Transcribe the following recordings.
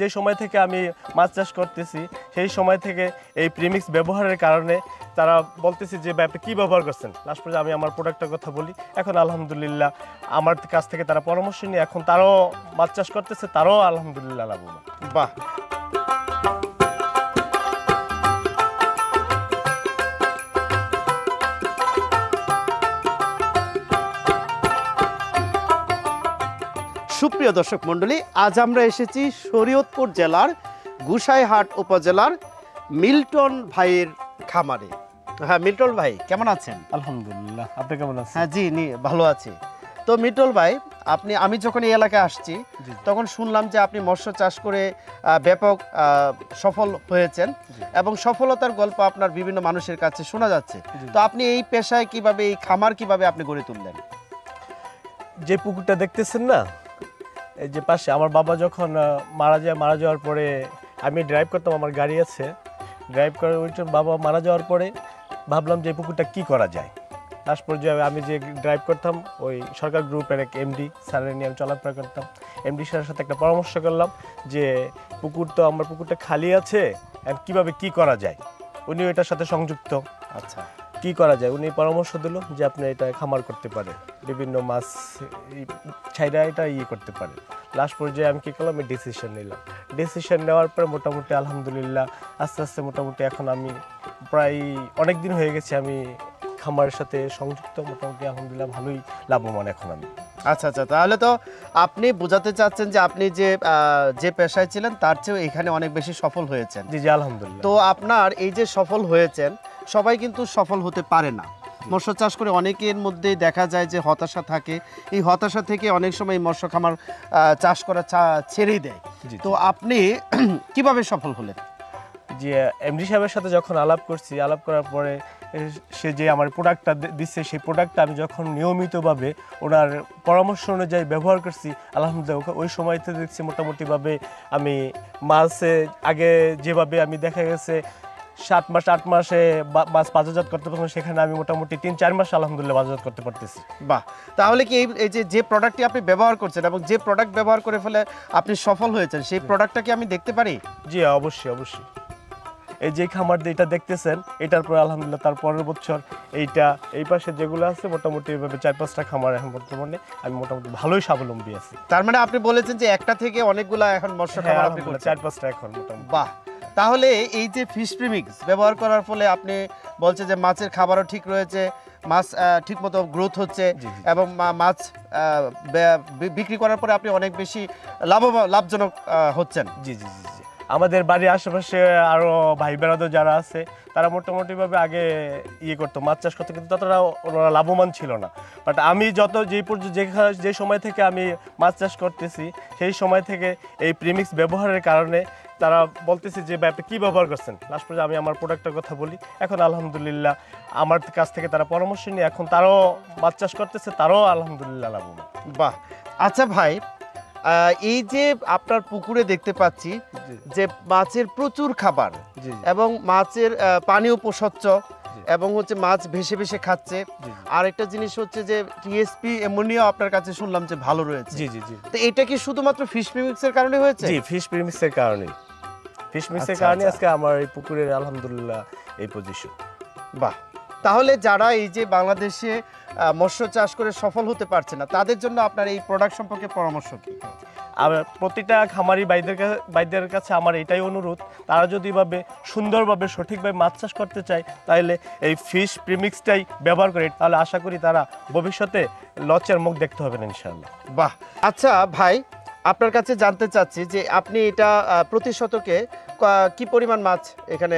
যে সময় থেকে আমি মাছ চাষ করতেছি, সেই সময় থেকে এই প্রিমিক্স ব্যবহারের কারণে তারা বলতেছে যে ব্যাপারে কী ব্যবহার করছেন? লাস্ট পর্যন্ত আমি আমার প্রোডাক্টের কথা বলি। এখন আলহামদুলিল্লাহ আমার কাছ থেকে তারা পরামর্শ নিয়ে, এখন তারাও মাছ চাষ করতেছে, তারাও আলহামদুলিল্লাহ লাভবান। বাহ! সুপ্রিয় দর্শক মণ্ডলী আজ আমরা এসেছি শরীয়তপুর জেলার গুসাইহাট উপজেলার মিল্টন ভাইয়ের খামারে। হ্যাঁ মিল্টন ভাই কেমন আছেন? আলহামদুলিল্লাহ আপনি কেমন আছেন? হ্যাঁ জি নি ভালো আছি। তো মিটল ভাই আপনি আমি যখন এই এলাকায় আসছি তখন শুনলাম যে আপনি মৎস্য চাষ করে ব্যাপক সফল হয়েছেন এবং সফলতার গল্প আপনার বিভিন্ন মানুষের কাছে শোনা যাচ্ছে। তো আপনি এই পেশায় কীভাবে এই খামার কীভাবে আপনি গড়ে তুললেন? যে পুকুরটা দেখতেছেন না যে পাশে আমার বাবা যখন মারা যায়, মারা যাওয়ার পরে আমি ড্রাইভ করতাম, আমার গাড়ি আছে। ড্রাইভ করে ওইটা বাবা মারা যাওয়ার পরে ভাবলাম যে পুকুরটা কি করা যায়? লাস্ট পর্যায়ে আমি যে ড্রাইভ করতাম, ওই সরকার গ্রুপের এক এমডি স্যারের নিয়ে আমি চলাফেরা করতাম। এমডি স্যারের সাথে একটা পরামর্শ করলাম যে, পুকুর তো আমার পুকুরটা খালি আছে, and কীভাবে কি করা যায়? উনি এটার সাথে সংযুক্ত। আচ্ছা। কি করা যায়? উনি পরামর্শ দিল যে আপনি এটা খামার করতে পারে বিভিন্ন মাছ ছাইরা এটা ইয়ে করতে পারে লাস্ট পর্যায়ে আমি কি করলাম? আমি ডিসিশন নিলাম। ডিসিশন নেওয়ার পরে মোটামুটি আলহামদুলিল্লাহ আস্তে আস্তে মোটামুটি এখন আমি প্রায় অনেক দিন হয়ে গেছে আমি খামারের সাথে সংযুক্ত। মোটামুটি আলহামদুলিল্লাহ ভালোই লাভবান এখন আমি। আচ্ছা আচ্ছা তাহলে তো আপনি বোঝাতে চাচ্ছেন যে আপনি যে যে পেশায় ছিলেন তার চেয়েও এখানে অনেক বেশি সফল হয়েছেন। জি জি আলহামদুলিল্লাহ। তো আপনার এই যে সফল হয়েছেন সবাই কিন্তু সফল হতে পারে না। মৎস্য চাষ করে অনেকের মধ্যেই দেখা যায় যে হতাশা থাকে। এই হতাশা থেকে অনেক সময় এই মৎস্য খামার চাষ করা ছেড়েই দেয়। তো আপনি কীভাবে সফল হলেন? যে এমডি সাহেবের সাথে যখন আলাপ করছি আলাপ করার পরে সে যে আমার প্রোডাক্টটা দিচ্ছে সেই প্রোডাক্টটা আমি যখন নিয়মিতভাবে ওনার পরামর্শ অনুযায়ী ব্যবহার করছি আলহামদুলিল্লাহ ওই সময়তে দেখছি মোটামুটিভাবে আমি মাসে আগে যেভাবে আমি দেখা গেছে সাত মাস আট মাসে মাছ বাজারজাত করতে পারতাম সেখানে আমি মোটামুটি তিন চার মাস আলহামদুলিল্লাহ বাজারজাত করতে পারতেছি। বাহ। তাহলে কি এই যে যে প্রোডাক্টটি আপনি ব্যবহার করছেন এবং যে প্রোডাক্ট ব্যবহার করে ফেলে আপনি সফল হয়েছেন সেই প্রোডাক্টটা কি আমি দেখতে পারি? জি অবশ্যই অবশ্যই। এই যে খামার এটা দেখতেছেন এটার পরে আলহামদুলিল্লাহ তার পরের বছর এইটা এই পাশে যেগুলো আছে মোটামুটি এভাবে চার পাঁচটা খামার এখন বর্তমানে আমি মোটামুটি ভালোই স্বাবলম্বী আছি। তার মানে আপনি বলেছেন যে একটা থেকে অনেকগুলা এখন মৎস্য হ্যাঁ, খামার আপনি চার পাঁচটা এখন মোটামুটি। বাহ। তাহলে এই যে ফিশ প্রিমিক্স ব্যবহার করার ফলে আপনি বলছে যে মাছের খাবারও ঠিক রয়েছে মাছ ঠিক মতো গ্রোথ হচ্ছে। এবং মাছ বিক্রি করার পরে আপনি অনেক বেশি লাভ লাভজনক হচ্ছেন জি জি জি আমাদের বাড়ির আশেপাশে আরও ভাই বেড়াদো যারা আছে, তারা মোটামুটিভাবে আগে ইয়ে করতো, মাছ চাষ করতো, কিন্তু ততটা ওনারা লাভবান ছিল না। বাট আমি যত, যে পর্যন্ত যে সময় থেকে আমি মাছ চাষ করতেছি, সেই সময় থেকে এই প্রিমিক্স ব্যবহারের কারণে তারা বলতেছে যে আপনি কী ব্যবহার করছেন? লাস্ট পর্যন্ত আমি আমার প্রোডাক্টের কথা বলি। এখন আলহামদুলিল্লাহ আমার কাছ থেকে তারা পরামর্শ নিয়ে, এখন তারাও মাছ চাষ করতেছে, তারাও আলহামদুলিল্লাহ লাভবান। বাহ! আচ্ছা ভাই এই যে আপনার পুকুরে দেখতে পাচ্ছি যে মাছের প্রচুর খাবার এবং মাছের পানীয় প্রস্বচ্ছ এবং হচ্ছে মাছ ভেসে ভেসে খাচ্ছে। আর একটা জিনিস হচ্ছে যে টিএসপি এমোনিয়া আপনার কাছে শুনলাম যে ভালো রয়েছে। জি জি জি। তো এটা কি শুধুমাত্র ফিশ প্রিমিক্সের কারণে হয়েছে? জি ফিশ প্রিমিক্সের কারণে ফিশ মিক্সের কারণে। আজকে আমার এই পুকুরের আলহামদুলিল্লাহ এই পজিশন বাহ! তাহলে যারা এই যে বাংলাদেশে মৎস্য চাষ করে সফল হতে পারছে না তাদের জন্য আপনার এই প্রোডাক্ট সম্পর্কে পরামর্শ কি? আর প্রতিটা খামারি ভাইদের কাছে ভাইদের কাছে আমার এটাই অনুরোধ তারা যদি ভাবে সুন্দরভাবে সঠিকভাবে মাছ চাষ করতে চায় তাহলে এই ফিশ প্রিমিক্সটাই ব্যবহার করে তাহলে আশা করি তারা ভবিষ্যতে লচের মুখ দেখতে হবে না ইনশাল্লাহ বাহ! আচ্ছা ভাই আপনার কাছে জানতে চাচ্ছি যে আপনি এটা প্রতি শতকে কি পরিমাণ মাছ এখানে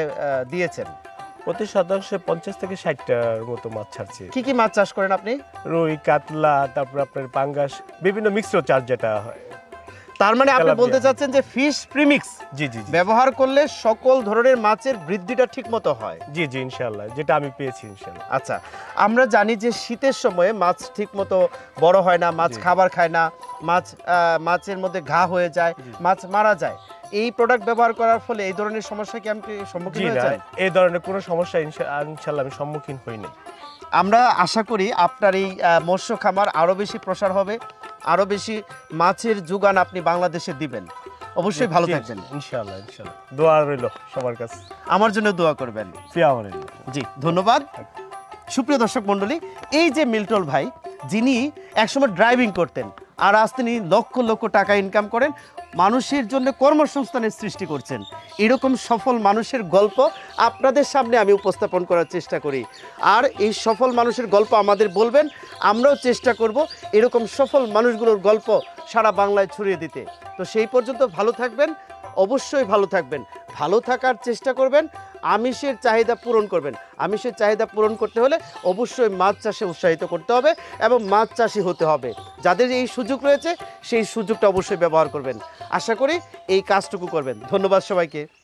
দিয়েছেন? প্রতি শতাংশে পঞ্চাশ থেকে ষাটটার মতো মাছ ছাড়ছে। কি কি মাছ চাষ করেন আপনি? রুই কাতলা তারপর আপনার পাঙ্গাস বিভিন্ন মিক্সড চার্জ যেটা হয়। তার মানে আপনি বলতে চাচ্ছেন যে ফিশ প্রিমিক্স জি জি ব্যবহার করলে সকল ধরনের মাছের বৃদ্ধিটা ঠিক মতো হয়? জি জি ইনশাল্লাহ যেটা আমি পেয়েছি ইনশাল্লাহ আচ্ছা আমরা জানি যে শীতের সময়ে মাছ ঠিক মতো বড় হয় না মাছ খাবার খায় না মাছ মাছের মধ্যে ঘা হয়ে যায় মাছ মারা যায়। এই প্রোডাক্ট ব্যবহার করার ফলে এই ধরনের সমস্যা কি আপনি জি সম্মুখীন না হয়েছেন এই ধরনের কোনো সমস্যা ইনশা- ইনশাল্লাহ আমি সম্মুখীন হইনি আমরা আশা করি আপনার এই মৎস্য খামার আরও বেশি প্রসার হবে আরও বেশি মাছের যোগান আপনি বাংলাদেশে দিবেন। অবশ্যই ভালো থাকবেন। ইনশাআল্লাহ ইনশাআল্লাহ দোয়া রইল সবার কাছে। আমার জন্য দোয়া করবেন। জি ধন্যবাদ। সুপ্রিয় দর্শক মণ্ডলী এই যে মিল্টল ভাই যিনি একসময় ড্রাইভিং করতেন আর আজ তিনি লক্ষ লক্ষ টাকা ইনকাম করেন, মানুষের জন্য কর্মসংস্থানের সৃষ্টি করছেন। এরকম সফল মানুষের গল্প আপনাদের সামনে আমি উপস্থাপন করার চেষ্টা করি। আর এই সফল মানুষের গল্প আমাদের বলবেন, আমরাও চেষ্টা করব এরকম সফল মানুষগুলোর গল্প সারা বাংলায় ছড়িয়ে দিতে। তো সেই পর্যন্ত ভালো থাকবেন, অবশ্যই ভালো থাকবেন। ভালো থাকার চেষ্টা করবেন আমিষের চাহিদা পূরণ করবেন। আমিষের চাহিদা পূরণ করতে হলে অবশ্যই মাছ চাষে উৎসাহিত করতে হবে এবং মাছ চাষি হতে হবে। যাদের এই সুযোগ রয়েছে, সেই সুযোগটা অবশ্যই ব্যবহার করবেন। আশা করি এই কাজটুকু করবেন। ধন্যবাদ সবাইকে।